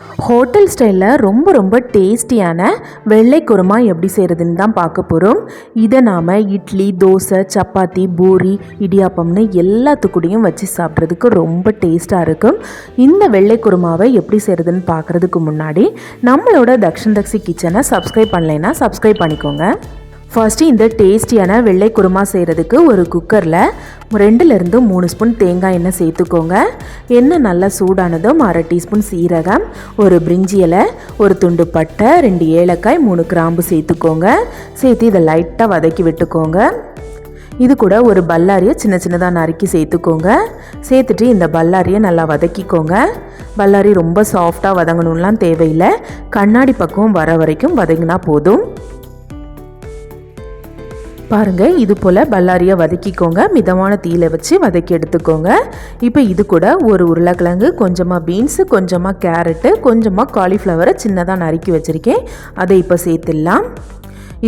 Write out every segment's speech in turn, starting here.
Hotel ஸ்டைலில் ரொம்ப ரொம்ப டேஸ்டியான வெள்ளை குருமா எப்படி செய்கிறதுன்னு தான் பார்க்க போகிறோம் இதை நாம் இட்லி தோசை சப்பாத்தி பூரி இடியாப்பம்னு எல்லாத்துக்கூடையும் வச்சு சாப்பிட்றதுக்கு ரொம்ப டேஸ்ட்டாக இருக்கும். இந்த வெள்ளை குருமாவை எப்படி செய்கிறதுன்னு பார்க்குறதுக்கு முன்னாடி நம்மளோட தக்ஷன் தக்ஷி கிச்சனை சப்ஸ்கிரைப் பண்ணலைன்னா சப்ஸ்கிரைப் பண்ணிக்கோங்க. ஃபஸ்ட்டு இந்த டேஸ்டியான வெள்ளை குருமா செய்கிறதுக்கு ஒரு குக்கரில் ரெண்டுலேருந்து மூணு ஸ்பூன் தேங்காய் எண்ணெய் சேர்த்துக்கோங்க. எண்ணெய் நல்லா சூடானதும் அரை டீஸ்பூன் சீரகம் ஒரு பிரிஞ்சி இலை ஒரு துண்டு பட்டை ரெண்டு ஏலக்காய் மூணு கிராம்பு சேர்த்துக்கோங்க. சேர்த்து இதை லைட்டாக வதக்கி விட்டுக்கோங்க. இது கூட ஒரு பல்லாரியை சின்ன சின்னதாக நறுக்கி சேர்த்துக்கோங்க. சேர்த்துட்டு இந்த பல்லாரியை நல்லா வதக்கிக்கோங்க. பல்லாரி ரொம்ப சாஃப்டாக வதங்கணும்லாம் தேவையில்லை. கண்ணாடி பக்கம் வர வரைக்கும் வதங்கினா போதும். பாருங்கள் இது போல் பல்லாரியை வதக்கிக்கோங்க. மிதமான தீயில வச்சு வதக்கி எடுத்துக்கோங்க. இப்போ இது கூட ஒரு உருளைக்கிழங்கு கொஞ்சமாக பீன்ஸு கொஞ்சமாக கேரட்டு கொஞ்சமாக காலிஃப்ளவரை சின்னதாக நறுக்கி வச்சுருக்கேன். அதை இப்போ சேர்த்துடலாம்.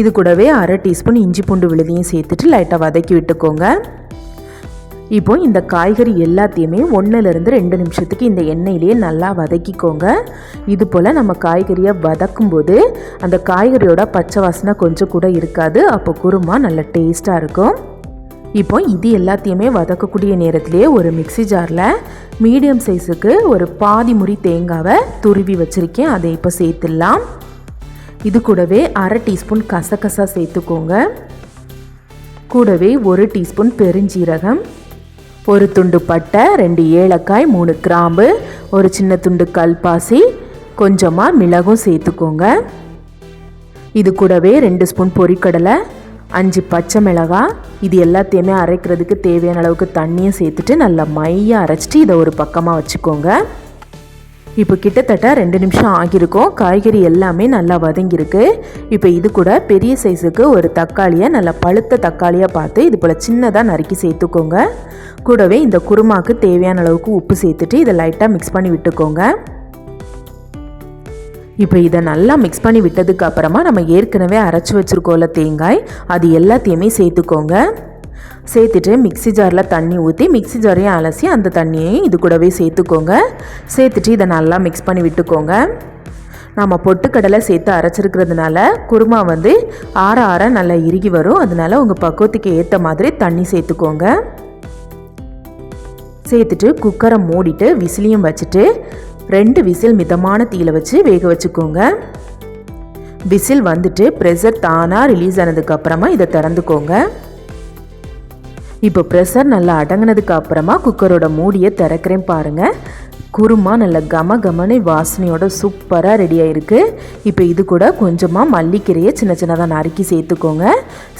இது கூடவே அரை டீஸ்பூன் இஞ்சி பூண்டு விழுதியும் சேர்த்துட்டு லைட்டாக வதக்கி விட்டுக்கோங்க. இப்போ இந்த காய்கறி எல்லாத்தையுமே ஒன்றுலேருந்து ரெண்டு நிமிஷத்துக்கு இந்த எண்ணெயிலேயே நல்லா வதக்கிக்கோங்க. இது போல் நம்ம காய்கறியை வதக்கும்போது அந்த காய்கறியோட பச்சை வாசனை கொஞ்சம் கூட இருக்காது. அப்போ குருமா நல்ல டேஸ்ட்டாக இருக்கும். இப்போ இது எல்லாத்தையுமே வதக்கக்கூடிய நேரத்திலேயே ஒரு மிக்சி ஜாரில் மீடியம் சைஸுக்கு ஒரு பாதி முறி தேங்காவை துருவி வச்சுருக்கேன். அதை இப்போ சேர்த்துடலாம். இது கூடவே அரை டீஸ்பூன் கசகசா சேர்த்துக்கோங்க. கூடவே ஒரு டீஸ்பூன் பெருஞ்சீரகம். ஒரு துண்டு பட்டை ரெண்டு ஏலக்காய் மூணு கிராம்பு ஒரு சின்ன துண்டு கல்பாசி கொஞ்சமாக மிளகும் சேர்த்துக்கோங்க. இது கூடவே ரெண்டு ஸ்பூன் பொரிக்கடலை அஞ்சு பச்சை மிளகாய் இது எல்லாத்தையுமே அரைக்கிறதுக்கு தேவையான அளவுக்கு தண்ணியும் சேர்த்துட்டு நல்லா மையாக அரைச்சிட்டு இதை ஒரு பக்கமாக வச்சுக்கோங்க. இப்போ கிட்டத்தட்ட ரெண்டு நிமிஷம் ஆகியிருக்கும். காய்கறி எல்லாமே நல்லா வதங்கியிருக்கு. இப்போ இது கூட பெரிய சைஸுக்கு ஒரு தக்காளியை நல்லா பழுத்த தக்காளியாக பார்த்து இது போல் சின்னதாக நறுக்கி சேர்த்துக்கோங்க. கூடவே இந்த குருமாக்கு தேவையான அளவுக்கு உப்பு சேர்த்துட்டு இதை லைட்டாக மிக்ஸ் பண்ணி விட்டுக்கோங்க. இப்போ இதை நல்லா மிக்ஸ் பண்ணி விட்டதுக்கு அப்புறமா நம்ம ஏற்கனவே அரைச்சி வச்சுருக்கோம்ல தேங்காய் அது எல்லாத்தையுமே சேர்த்துக்கோங்க. சேர்த்துட்டு மிக்சி ஜாரில் தண்ணி ஊற்றி மிக்சி ஜாரையும் அலசி அந்த தண்ணியையும் இது கூடவே சேர்த்துக்கோங்க. சேர்த்துட்டு இதை நல்லா மிக்ஸ் பண்ணி விட்டுக்கோங்க. நம்ம பொட்டுக்கடலை சேர்த்து அரைச்சிருக்கிறதுனால குருமா வந்து ஆற ஆற நல்லா இறுகி வரும். அதனால உங்கள் பக்குவத்துக்கு ஏற்ற மாதிரி தண்ணி சேர்த்துக்கோங்க. சேர்த்துட்டு குக்கரை மூடிட்டு விசிலியும் வச்சுட்டு ரெண்டு விசில் மிதமான தீயில வச்சு வேக வச்சுக்கோங்க. விசில் வந்துட்டு ப்ரெஷர் தானாக ரிலீஸ் ஆனதுக்கப்புறமா இதை திறந்துக்கோங்க. இப்போ ப்ரெஷர் நல்லா அடங்கினதுக்கு அப்புறமா குக்கரோட மூடியை திறக்கிறேன் பாருங்கள் குருமா நல்ல கம கமனை வாசனையோட சூப்பராக ரெடி ஆயிருக்கு. இப்போ இது கூட கொஞ்சமாக மல்லிக்கீரையை சின்ன சின்னதாக நறுக்கி சேர்த்துக்கோங்க.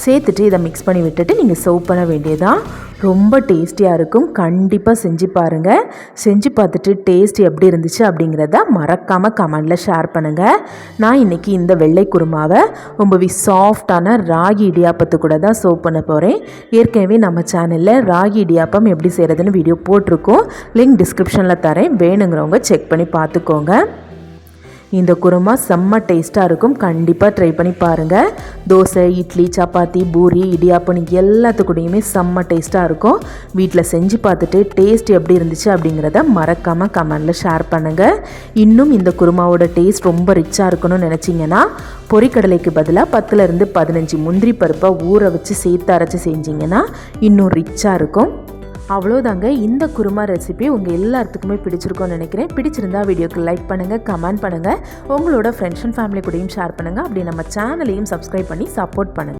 சேர்த்துட்டு இதை மிக்ஸ் பண்ணி விட்டுட்டு நீங்கள் சர்வ் பண்ண வேண்டியதான் ரொம்ப டேஸ்டியாக இருக்கும். கண்டிப்பாக செஞ்சு பாருங்கள் செஞ்சு பார்த்துட்டு டேஸ்ட் எப்படி இருந்துச்சு அப்படிங்கிறத மறக்காமல் கமெண்டில் ஷேர் பண்ணுங்கள் நான் இன்றைக்கி இந்த வெள்ளை குருமாவை ரொம்பவே சாஃப்டான ராகி இடியாப்பத்து கூட தான் சர்வ் பண்ண போகிறேன் ஏற்கனவே நம்ம சேனலில் ராகி இடியாப்பம் எப்படி செய்கிறதுன்னு வீடியோ போட்டிருக்கோம். லிங்க் டிஸ்கிரிப்ஷனில் தரேன். வேணுங்கிறவங்க செக் பண்ணி பார்த்துக்கோங்க. இந்த குருமா செம்ம டேஸ்ட்டாக இருக்கும். கண்டிப்பாக ட்ரை பண்ணி பாருங்கள் தோசை இட்லி சப்பாத்தி பூரி இடியாப்பம் எல்லாத்துக்கூடையுமே செம்ம டேஸ்ட்டாக இருக்கும். வீட்டில் செஞ்சு பார்த்துட்டு டேஸ்ட் எப்படி இருந்துச்சு அப்படிங்கிறத மறக்காமல் கமெண்டில் ஷேர் பண்ணுங்கள் இன்னும் இந்த குருமாவோட டேஸ்ட் ரொம்ப ரிச்சாக இருக்கணும்னு நினச்சிங்கன்னா பொரிக்கடலைக்கு பதிலாக பத்துலேருந்து பதினஞ்சு முந்திரி பருப்பை ஊற வச்சு சேர்த்து அரைச்சி செஞ்சிங்கன்னா இன்னும் ரிச்சாக இருக்கும். அவ்வளோதாங்க இந்த குருமா ரெசிபி உங்கள் எல்லாத்துக்குமே பிடிச்சிருக்கோன்னு நினைக்கிறேன். பிடிச்சிருந்தா வீடியோக்கு லைக் பண்ணுங்கள் கமெண்ட் பண்ணுங்கள் உங்களோட ஃப்ரெண்ட்ஸ் அண்ட் ஃபேமிலி கூடயும் ஷேர் பண்ணுங்கள் அப்படி நம்ம சேனலையும் சப்ஸ்கிரைப் பண்ணி சப்போர்ட் பண்ணுங்கள்